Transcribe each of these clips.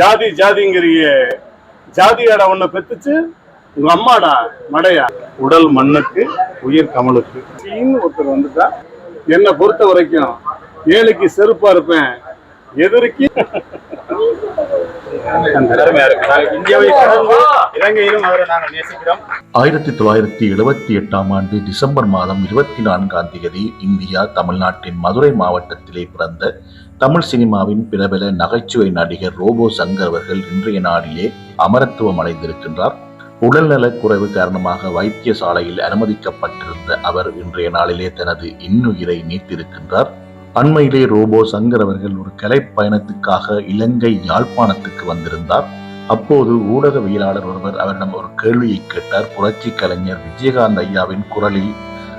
ஜாதி ஜாதிங்கிறிய. ஜாதியாடா உன்னை பெத்துச்சு? உங்க அம்மாடா மடையா. உடல் மண்ணுக்கு உயிர் கமலுக்கு. ஒருத்தர் வந்துட்டா. என்னை பொறுத்த வரைக்கும் ஏழைக்கு செருப்பா இருப்பேன். எதிர்க்கு ஆயிரத்தி தொள்ளாயிரத்தி எழுபத்தி எட்டாம் ஆண்டு டிசம்பர் மாதம் இருபத்தி நான்காம் தேதி இந்தியா தமிழ்நாட்டின் மதுரை மாவட்டத்திலே பிறந்த தமிழ் சினிமாவின் பிரபல நகைச்சுவை நடிகர் ரோபோ சங்கர் அவர்கள் இன்றைய நாளிலே அமரத்துவம் அடைந்திருக்கின்றார். உடல்நலக் குறைவு காரணமாக வைத்தியசாலையில் அனுமதிக்கப்பட்டிருந்த அவர் இன்றைய நாளிலே தனது இன்னுயிரை நீத்திருக்கின்றார். அண்மையிலே ரோபோ சங்கர் அவர்கள் ஒரு கலை பயணத்துக்காக இலங்கை யாழ்ப்பாணத்துக்கு வந்திருந்தார். அப்போது ஊடகவியலாளர் ஒருவர் அவரிடம் ஒரு கேள்வியை கேட்டார். புரட்சி கலைஞர் விஜயகாந்த் ஐயாவின் குரலில்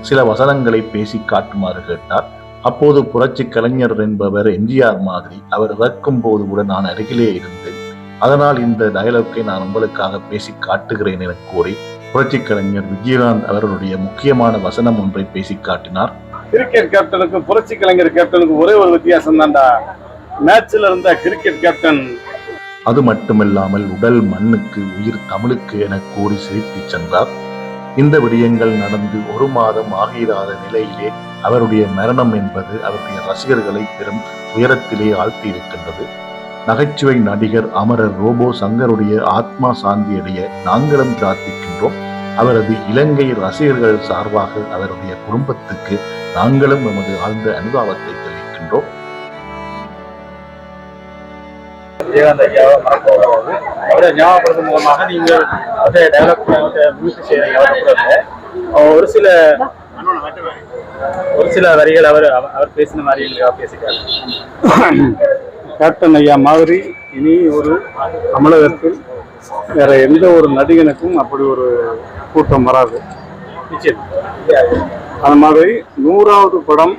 சில வசனங்களை பேசி காட்டுமாறு கேட்டார். அப்போது புரட்சி கலைஞர் என்பவர் எம்ஜிஆர் மாதிரி அவர் இறக்கும் போது கூட நான் அருகிலே இருந்தேன் அதனால் இந்த டயலாக்கை நான் உங்களுக்காக பேசி காட்டுகிறேன் என கூறி புரட்சி கலைஞர் விஜயகாந்த் அவர்களுடைய முக்கியமான வசனம் ஒன்றை பேசி காட்டினார். கிரிக்கெட் கேப்டனுக்கும் புரட்சி கலைஞர் கேப்டனுக்கும் ஒரே ஒரு வித்தியாசம் தான்டா. மேட்ச்ல இருந்த கிரிக்கெட் கேப்டன் அது மட்டுமல்லாமல் உடல் மண்ணுக்கு உயிர் தமிழுக்கு என கூறி சிரித்துச் சென்றார். இந்த விடயங்கள் நடந்து ஒரு மாதம் ஆகிராத நிலையிலே அவருடைய மரணம் என்பது அவருடைய ரசிகர்களை பெரும் துயரத்திலே ஆழ்த்தி இருக்கின்றது நகைச்சுவை நடிகர் அமரர் ரோபோ சங்கருடைய ஆத்மா சாந்தியடைய நாங்களும் பிரார்த்திக்கின்றோம். அவரது இலங்கை ரசிகர்கள் சார்பாக அவருடைய குடும்பத்துக்கு நாங்களும் நமது ஆழ்ந்த அனுதாபத்தை தெரிவிக்கின்றோம். விஜயகாந்த் ஐயாவை மறக்க கூடாது அவரை ஞாபகப்படுத்தும் மூலமாக நீங்கள் அதை டெவலப் மியூசிக் செய்யறீங்க. ஒரு சில ஒரு சில வரிகள் அவர் அவர் பேசின மாதிரி எங்களுக்காக பேசிட்டாரு. கேப்டன் ஐயா மாதிரி இனி ஒரு தமிழகத்தில் வேற எந்த ஒரு நடிகனுக்கும் அப்படி ஒரு கூட்டம் வராது. அந்த மாதிரி நூறாவது படம்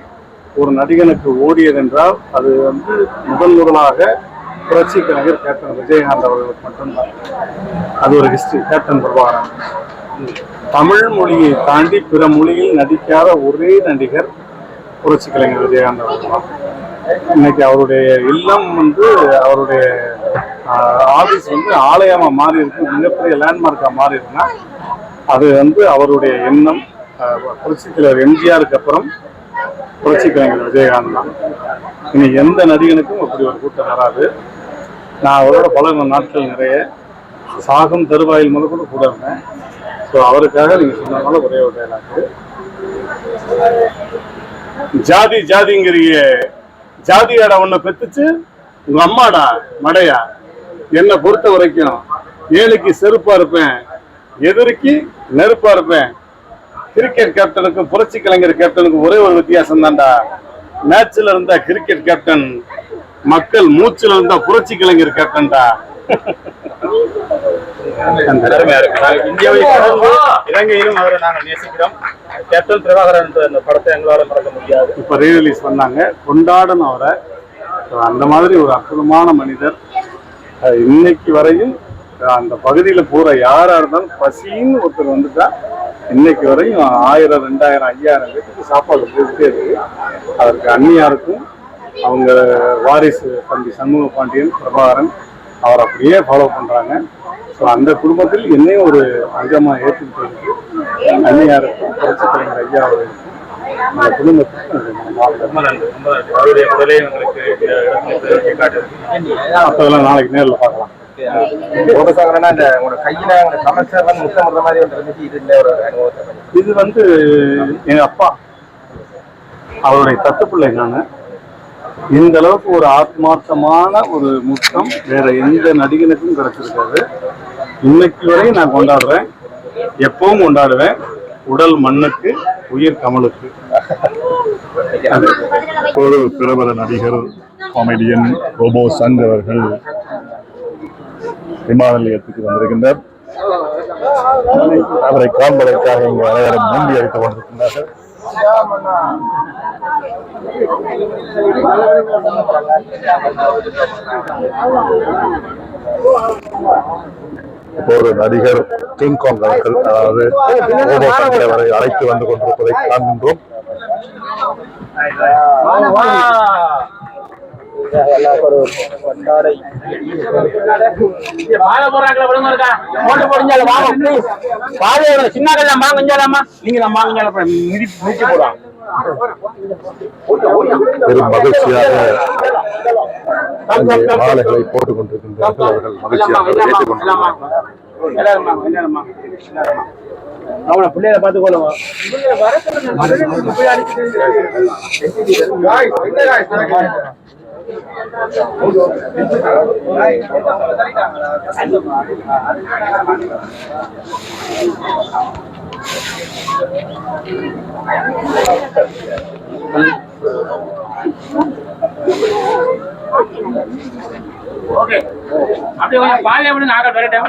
ஒரு நடிகனுக்கு ஓடியதென்றால் அது வந்து முதல் முதலாக புரட்சி கலைஞர் கேப்டன் விஜயகாந்த் அவர்களுக்கு மட்டும்தான். அது ஒரு ஹிஸ்டரி கேப்டன் பிரபாகரன். தமிழ் மொழியை தாண்டி பிற மொழியில் நடிக்காத ஒரே நடிகர் புரட்சி கலைஞர் விஜயகாந்த் அவர்கள் தான். இன்னைக்கு அவருடைய இல்லம் வந்து அவருடைய ஆபீஸ் வந்து ஆலயமா மாறி இருக்கு. மிகப்பெரிய லேண்ட்மார்க்கா மாறி இருக்குன்னா அது வந்து அவருடைய எண்ணம். புரட்சி தலைவர் எம்ஜிஆருக்கு அப்புறம் புரட்சி கலைஞர் விஜயகாந்த் தான். இனி எந்த நடிகனுக்கும் அப்படி ஒரு கூட்டம் வராது. நான் அவரோட பழகின நாட்கள் நிறைய. சாகும் தருவாயில் முதல் கூட கூட இருந்தேன். ஸோ அவருக்காக நீங்க சொன்னாலும் ஒரே ஒரு டைலாக் ஜாதி ஜாதிங்கிறிய ஜாதியாடா உன்னை பெத்துச்சு? உங்க அம்மாடா மடையா? என்னை பொறுத்த வரைக்கும் ஏழைக்கு செருப்பா இருப்பேன் எதிரிக்கு நெருப்பா இருப்பேன். கிரிக்கெட் கேப்டனுக்கும் புரட்சி கலைஞர் கேப்டனுக்கும் ஒரே ஒரு வித்தியாசம் தான்டா. மேட்ச்ல இருந்தா கிரிக்கெட் கேப்டன் மக்கள் மூச்சுல இருந்தா புரட்சி கலைஞர் கேப்டன்டா அருமையா இருக்கு. நாங்க இந்தியாவை கடந்து இலங்கையிலும் அவரை நாங்க நேசிக்கிறோம். கேப்டன் பிரபாகரன் என்ற அந்த படத்தை எங்களால மறக்க முடியாது. இப்ப ரீரிலீஸ் பண்ணாங்க. கொண்டாடணும் அவரை. அந்த மாதிரி ஒரு அற்புதமான மனிதர். இன்னைக்கு வரையும் அந்த பகுதியில போற யாரா இருந்தாலும் பசின்னு ஒருத்தர் வந்துட்டா இன்னைக்கு வரையும் ஆயிரம் ரெண்டாயிரம் ஐயாயிரம் பேருக்கு சாப்பாடு போட்டுட்டே இருக்கு. அதற்கு அந்நியாருக்கும் அவங்க வாரிசு தம்பி சண்முக பாண்டியன் பிரபாகரன் அவர் அப்படியே ஃபாலோ பண்றாங்க. ஸோ அந்த குடும்பத்தில் என்னையும் ஒரு அங்கமா ஏற்றுக்கிட்டு அந்நியாருக்கும் புரட்சி கலைஞர் ஐயா அந்த காட்டுறது மற்றதெல்லாம் நாளைக்கு நேரில் பார்க்கலாம். இது இந்த ஒரு அனுபவத்தை பத்தி. இது வந்து எங்க அப்பா அவருடைய தத்துப்பிள்ளை நான். இந்த அளவுக்கு ஒரு ஆத்மார்த்தமான ஒரு முத்தம் வேற எந்த நடிகனுக்கும் கிடைச்சிருக்காது. இன்னைக்கு வரையும் நான் கொண்டாடுறேன். எப்பவும் கொண்டாடுவேன். உடல் மண்ணுக்கு உயிர் கமலுக்கு. ஒரு பிரபல நடிகர் காமெடியன் ரோபோ சங் அவர்கள் விமான நிலையத்துக்கு வந்திருக்கின்றார். அவரை காண்பதற்காக இங்கு அனைவரும் நம்பி அளித்துக் கொண்டிருக்கின்றார்கள். ஒரு நடிகர் கிங்காங் அவர்கள் அதாவது ரோபோ அவரை அழைத்து வந்து கொண்டிருப்பதை காண்கின்றோம். மாலை போடுறாங்களா சின்ன கல்லாம் வாங்க நீங்க தான் மிதி போடுவாங்க பெரும் மகிழ்ச்சியாக மாலைகளை போட்டுக் கொண்டிருக்கின்றார்கள் அவர்கள் மகிழ்ச்சியாக ஏற்றுக் கொண்டிருக்கிறார்கள் அவனை பிள்ளைகளை பார்த்துக்கொள்ளுங்க ஓகே அப்படியே கொஞ்சம் பாலையை விட நாங்கள் வரட்டும்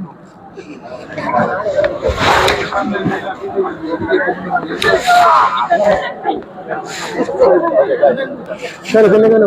உண்மையான உண்மையான